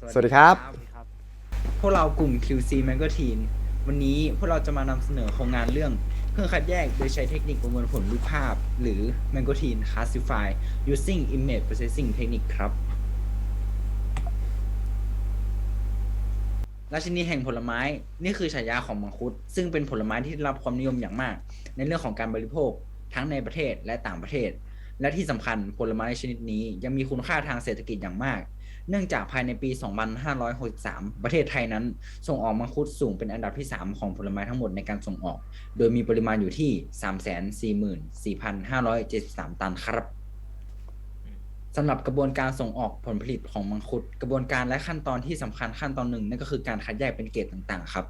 สวัสดีครับสวัสดีครับ พวกเรากลุ่ม QC Magazine วันนี้พวกเราจะมานำเสนอโครงงานเรื่องเครื่องคัดแยกโดยใช้เทคนิคประมวลผลรูปภาพ หรือ Magazine Classify using Image Processing Technique ครับราชินีแห่งผลไม้นี่คือฉายาของมังคุด ซึ่งเป็นผลไม้ที่ได้รับความนิยมอย่างมาก ในเรื่องของการบริโภคทั้งในประเทศและต่างประเทศ และที่สำคัญผลไม้ชนิดนี้ยังมีคุณค่าทางเศรษฐกิจอย่างมาก เนื่องจากภายในปี 2563 ประเทศไทยนั้น ส่งออกมังคุดสูงเป็นอันดับที่ 3 ของผลไม้ทั้งหมดในการส่งออก โดยมีปริมาณอยู่ที่ 344,573 ตันครับสำหรับกระบวนการส่งออกผลผลิตของมังคุด กระบวนการและขั้นตอนที่สำคัญขั้นตอนหนึ่งนั่นก็คือการคัดแยกเป็นเกรดต่างๆ ครับ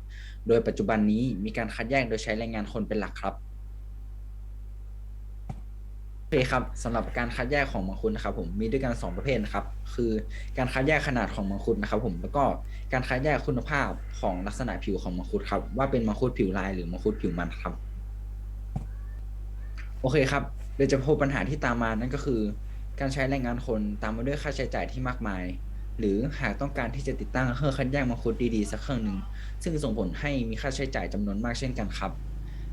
โดยปัจจุบันนี้มีการคัดแยกโดยใช้แรงงานคนเป็นหลักครับ โอเคครับสำหรับการคัดแยกของมังคุดนะครับผมมีด้วยกันสองประเภทนะครับ คือการคัดแยกขนาดของมังคุดนะครับ ผมแล้วก็การคัดแยกคุณภาพของลักษณะผิวของมังคุดครับ ว่าเป็นมังคุดผิวลายหรือมังคุดผิวมันครับ โอเคครับโดยจะพบปัญหาที่ตามมานั่นก็คือ การใช้แรงงานคนตามมาด้วยค่าใช้จ่ายที่มากมาย หรือหากต้องการที่จะติดตั้งเครื่องคัดแยกมังคุดดีๆสักเครื่องหนึ่งซึ่งส่งผลให้มีค่าใช้จ่ายจำนวนมากเช่นกันครับ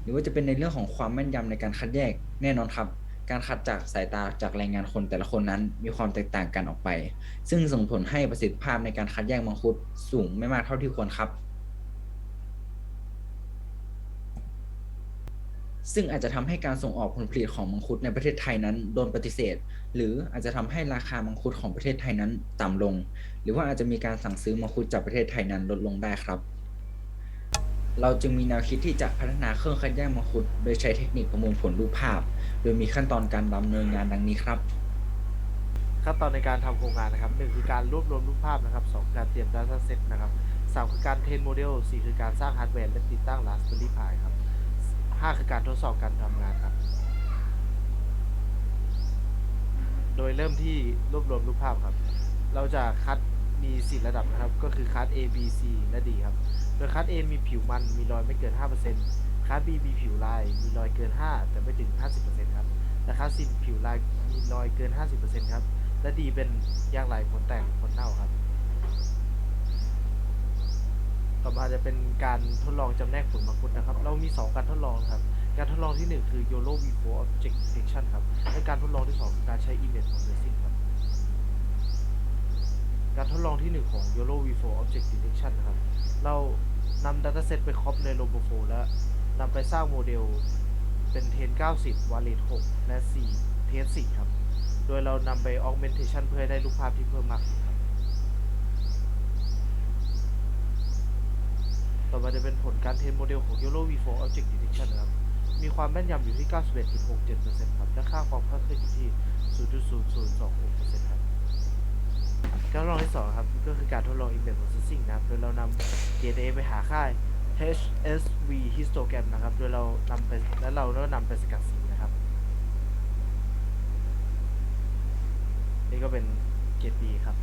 หรือว่าจะเป็นในเรื่องของความแม่นยำในการคัดแยกแน่นอนครับ การคัดจากสายตาจากแรงงานคนแต่ละคนนั้นมีความแตกต่างกันออกไป ซึ่งส่งผลให้ประสิทธิภาพในการคัดแยกมังคุดสูงไม่มากเท่าที่ควรครับ ซึ่งอาจจะทำให้การส่งออกผลผลิตของมังคุดในประเทศไทยนั้นโดนปฏิเสธ หรืออาจจะทำให้ราคามังคุดของประเทศไทยนั้นต่ำลง หรือว่าอาจจะมีการสั่งซื้อมังคุดจากประเทศไทยนั้นลดลงได้ครับ เราจึงมีแนวคิดที่จะพัฒนาเครื่องคัดแยกมังคุด โดยใช้เทคนิคประมวลผลรูปภาพ โดยมีขั้นตอนการดำเนินงานดังนี้ครับ ขั้นตอนในการทำโครงงานนะครับหนึ่งคือการรวบรวมรูปภาพนะครับสองการเตรียม Data Set นะครับสามคือการเทรนโมเดลสี่คือการสร้างฮาร์ดแวร์และติดตั้ง Raspberry Pi ครับห้าคือการทดสอบการทำงานครับ โดยเริ่มที่รวบรวมรูปภาพครับ เราจะคัด มี4ระดับนะครับ ก็คือคัด A B C และ D ครับ โดยคัด A มีผิวมันมีรอยไม่เกิน 5%คัด B มีผิวลายมีรอยเกิน 5 แต่ไม่ถึง 50%ครับ และคัด C ผิวลายมีรอยเกิน 50%ครับ และดีเป็นยางไหลผลแตกผลเน่าครับ ต่อมาจะเป็นการทดลองจำแนกผลมังคุดนะครับ เรามี 2 การทดลองครับ การทดลองที่ 1 คือ YOLO V4 Object Detection ครับ และการทดลองที่ 2 คือการใช้ Image Processing ครับ การทดลองที่ 1 ของ YOLO V4 Object Detection นะครับ เรานำ Dataset ไปครอบใน RoboFo และนำไปสร้างโมเดลเป็น Ten 90 Wallet 6 และ 4 t e s 4ครับ โดยเรานำไป augmentation เพื่อให้ได้รูปภาพที่เพิ่มมากขึ้นครับ ต่อมาจะเป็นผลการเทรนโมเดลของ YOLO V4 Object Detection นะครับ มีความแม่นยำอยู่ที่ 91.67%ครับ และค่าความคลาดเคลื่อนอยู่ที่ 0.0026%ครับ การทดลองที่2ครับ ก็คือการทดลอง Image Processing นะครับ โดยเรานำ DNA ไปหาค่า HSV histogram นะครับ โดยเรานำไปและเราก็นำไปสกัดสีนะครับ นี่ก็เป็นเกรดดีครับ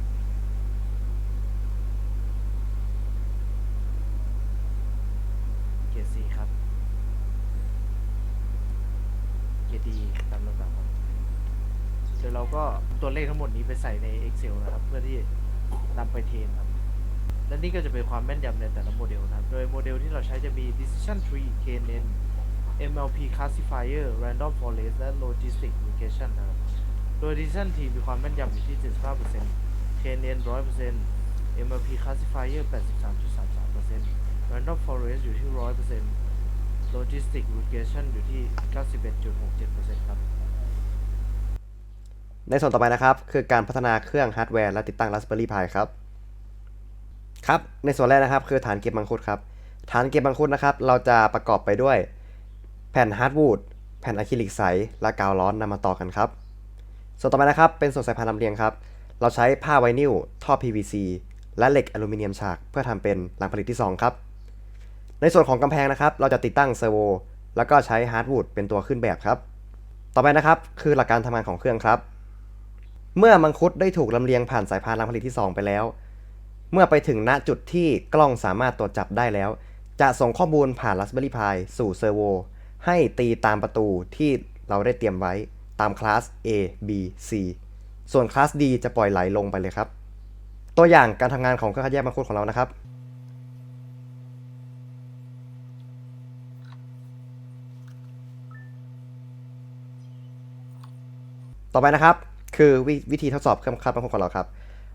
เกรดซีครับ เกรดดีตามลำดับครับ เราก็ตัวเลขทั้งหมดนี้ไปใส่ใน Excel นะครับ เพื่อที่นำไปเทรนครับ และนี่ก็จะเป็นความแม่นยำในแต่ละโมเดลนะครับ โดยโมเดลที่เราใช้จะมี Decision Tree KNN MLP Classifier Random Forest และ Logistic Regression นะครับ โดย Decision Tree มีความแม่นยำอยู่ที่ 75% KNN 100% MLP Classifier 83.33% Random Forest อยู่ที่ 100% Logistic Regression อยู่ที่ 91.67%ครับ ในส่วนต่อไปนะครับ คือการพัฒนาเครื่องฮาร์ดแวร์และติดตั้ง Raspberry Pi ครับ ครับ ในส่วนแรกนะครับ คือฐานเก็บมังคุดครับ ฐานเก็บมังคุดนะครับ เราจะประกอบไปด้วย แผ่นฮาร์ดวูดแผ่นอะคริลิกใส และกาวร้อนนำมาต่อกันครับ ส่วนต่อไปนะครับ เป็นส่วนสายพานลำเลียงครับ เราใช้ผ้าไวนิลท่อ PVC และเหล็กอลูมิเนียมฉาก เพื่อทำเป็นหลังผลิตที่ 2 ครับ ในส่วนของกำแพงนะครับ เราจะติดตั้งเซอร์โวแล้วก็ใช้ฮาร์ดวูดเป็นตัวขึ้นแบบครับ ต่อไปนะครับ คือหลักการทำงานของเครื่องครับ เมื่อมังคุดได้ถูกลำเลียงผ่านสายพานรังผลิตที่ 2 ไปแล้ว เมื่อไปถึงณจุดที่กล้องสามารถตรวจจับได้แล้ว จะส่งข้อมูลผ่าน Raspberry Pi สู่เซอร์โวให้ตีตามประตูที่เราได้เตรียมไว้ตามคลาส A B C ส่วนคลาส D จะปล่อยไหลลงไปเลยครับ ตัวอย่างการทำงานของเครื่องคัดแยกมังคุดของเรานะครับต่อไปนะครับ คือววิธีทดสอบเครื่องคัดมังคุดของเราครับ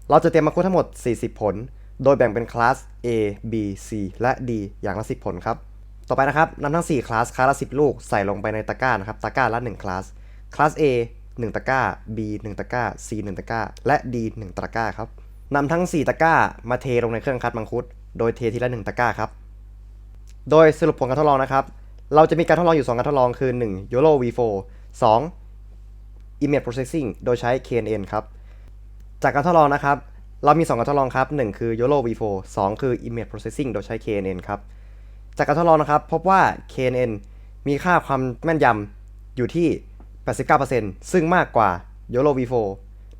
เราจะเตรียมมังคุดทั้งหมด 40 ผล โดยแบ่งเป็นคลาส A B C และ D อย่างละ 10 ผลครับ ต่อไปนะครับนำทั้ง 4 คลาสคลาสละ 10 ลูกใส่ลงไปในตะกร้านะครับ ตะกร้าละ 1 คลาส คลาส A 1 ตะกร้า B 1 ตะกร้า C 1 ตะกร้า และ D 1 ตะกร้าครับนำทั้ง 4 ตะกร้ามาเทลงในเครื่องคัดมังคุด โดยเททีละ 1 ตะกร้าครับ โดยสรุปผลการทดลองนะครับ เราจะมีการทดลองอยู่ 2 การทดลองคือ 1 YOLO V4 2 Image Processing โดยใช้ KNN ครับ จากการทดลองนะครับ เรามี 2 การทดลองครับ 1 คือ YOLO V4 2 คือ Image Processing โดยใช้ KNN ครับ จากการทดลองนะครับ พบว่า KNN มีค่าความแม่นยำอยู่ที่ 89%ซึ่งมากกว่า YOLO V4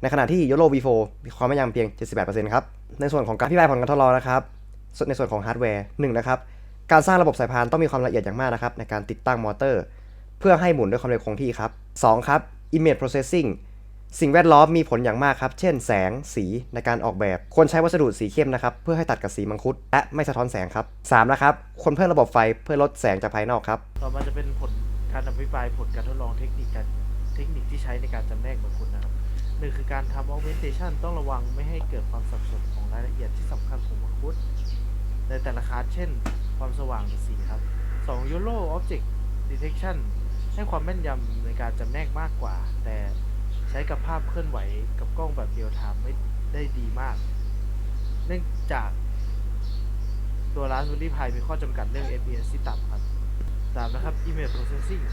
ในขณะที่ YOLO V4 มีความแม่นยำเพียง 78%ครับ ในส่วนของการอธิบายผลการทดลองนะครับ ในส่วนของฮาร์ดแวร์1นะครับการสร้างระบบสายพานต้องมีความละเอียดอย่างมากนะครับในการติดตั้งมอเตอร์ เพื่อให้หมุนด้วยความเร็วคงที่ครับ2ครับ Image Processing สิ่งแวดล้อมมีผลอย่างมากครับ เช่นแสง สีในการออกแบบ ควรใช้วัสดุสีเข้มนะครับ เพื่อให้ตัดกับสีมังคุด และไม่สะท้อนแสงครับ3นะครับ ควรเพิ่มระบบไฟเพื่อลดแสงจากภายนอกครับ ต่อมาจะเป็นผลการอภิปรายผลการทดลองเทคนิคการเทคนิคที่ใช้ในการจำแนกมังคุดนะครับหนึ่งคือการทำ augmentation ต้องระวังไม่ให้เกิดความสับสนของรายละเอียดที่สำคัญของมังคุด ในแต่ละคาสเช่น ความสว่างหรือสีครับ 2 YOLO Object Detection ให้ความแม่นยำในการจำแนกมากกว่า แต่ใช้กับภาพเคลื่อนไหวกับกล้องแบบเรียลไทม์ไม่ได้ดีมาก เนื่องจากตัว Raspberry Pi มีข้อจำกัดเรื่อง FPS ที่ต่ำครับ ตามนะครับ Image Processing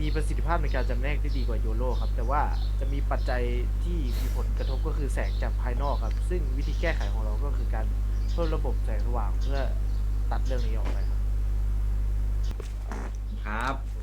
มีประสิทธิภาพในการจำแนกได้ดีกว่า YOLO ครับ แต่ว่าจะมีปัจจัยที่มีผลกระทบก็คือแสงจากภายนอกครับ ซึ่งวิธีแก้ไขของเราก็คือการเพิ่มระบบแสงสว่างเพื่อตัดเรื่องนี้ออกไปครับครับ